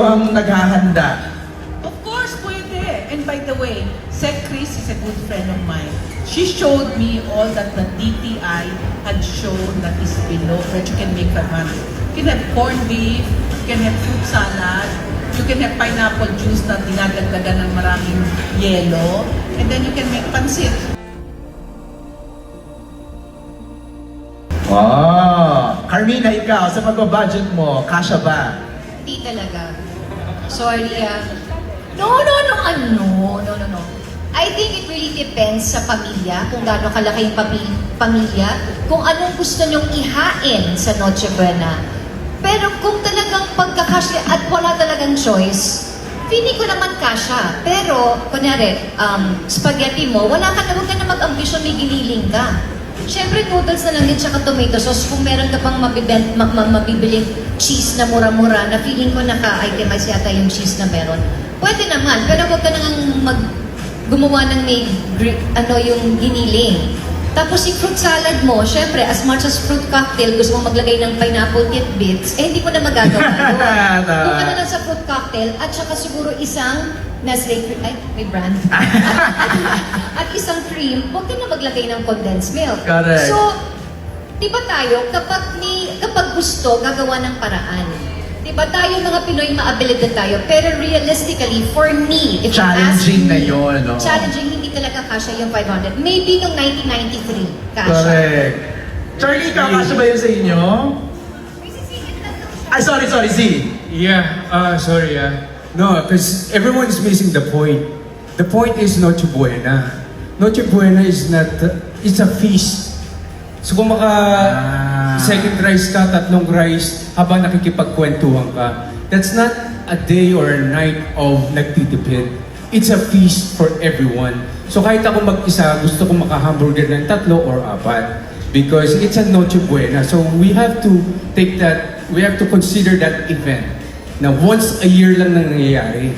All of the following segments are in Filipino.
ang naghahanda. Of course, pwede. And by the way, Sec Chris is a good friend of mine. She showed me all that the DTI had shown that is below that you can make for money. You can have corned beef, you can have fruit salad, you can have pineapple juice na dinadagdagan ng maraming yelo, and then you can make pansit. Wow! Carmina, ikaw, sa pag-budget mo, kasha ba? Hindi talaga. Sorry ah. No, no, no, ano? No, no, no. I think it really depends sa pamilya, kung gaano kalaki yung pami- pamilya, kung anong gusto nyong ihain sa Noche Buena. Pero kung talagang pagkakasya at wala talagang choice, feeling ko naman kasha. Pero, kunyari, um, spaghetti mo, wala ka na, huwag ka na mag-ambisyon, may giniling ka. Siyempre, noodles na lang din, tsaka tomato sauce. Kung meron ka pang mabibent, ma- ma- mabibiling cheese na mura-mura, na feeling ko naka-itemize yata yung cheese na meron, pwede naman. Pero huwag ka nang mag gumawa ng may ano yung giniling. Tapos yung fruit salad mo, syempre, as much as fruit cocktail, gusto mo maglagay ng pineapple tidbits, eh hindi mo na magagawa yun. Tama. Kung ano lang sa fruit cocktail, at saka siguro isang Nestle cream, ay, may brand. at isang cream, huwag ka na maglagay ng condensed milk. Correct. So, di ba tayo, kapag, may, kapag gusto, gagawa ng paraan. Di ba tayo mga Pinoy, maabilidad tayo. Pero realistically, for me, if you ask Challenging me, na yun, no? Challenging, hindi talaga kasha yung 500. Maybe nung 1993, kasha. Correct. Charlie, ikaw, kasha ba yun sa inyo? Ay, sorry, sorry, Z. Yeah, uh, sorry, uh, no, because everyone's missing the point. The point is Noche Buena. Noche Buena is not, it's a feast. So kung maka Ah. second rice ka, tatlong rice, habang nakikipagkwentuhan ka, that's not a day or a night of nagtitipid. It's a feast for everyone. So kahit ako mag-isa, gusto ko maka-hamburger ng tatlo or apat. Because it's a Noche Buena. So we have to take that, we have to consider that event na once a year lang nang nangyayari.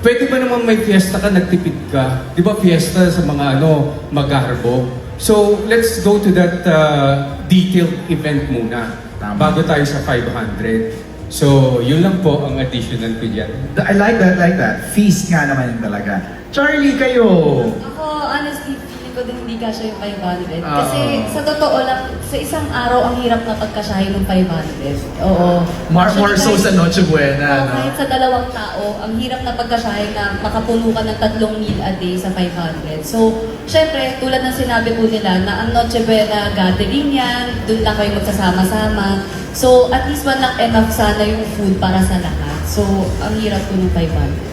Pwede ba naman may fiesta ka, nagtipid ka? Di ba fiesta sa mga ano, magharbo? So, let's go to that uh, detailed event muna. Tama. Bago tayo sa 500. So, yun lang po ang additional ko dyan. I like that, like that. Feast nga naman yun talaga. Charlie, kayo. Ako, honestly, feeling ko din hindi kasya yung 500. Oo. Kasi sa totoo lang, sa isang araw, ang hirap na pagkasyahin ng 500. Oo. More, more so sa Noche Buena, Oo, no? kahit sa dalawang tao, ang hirap na pagkasyahin na makapuno ka ng tatlong meal a day sa 500. So, syempre, tulad ng sinabi po nila, na ang Noche Buena gathering yan, doon lang kayo magsasama-sama. So, at least man lang enough sana yung food para sa lahat. So, ang hirap po ng 500.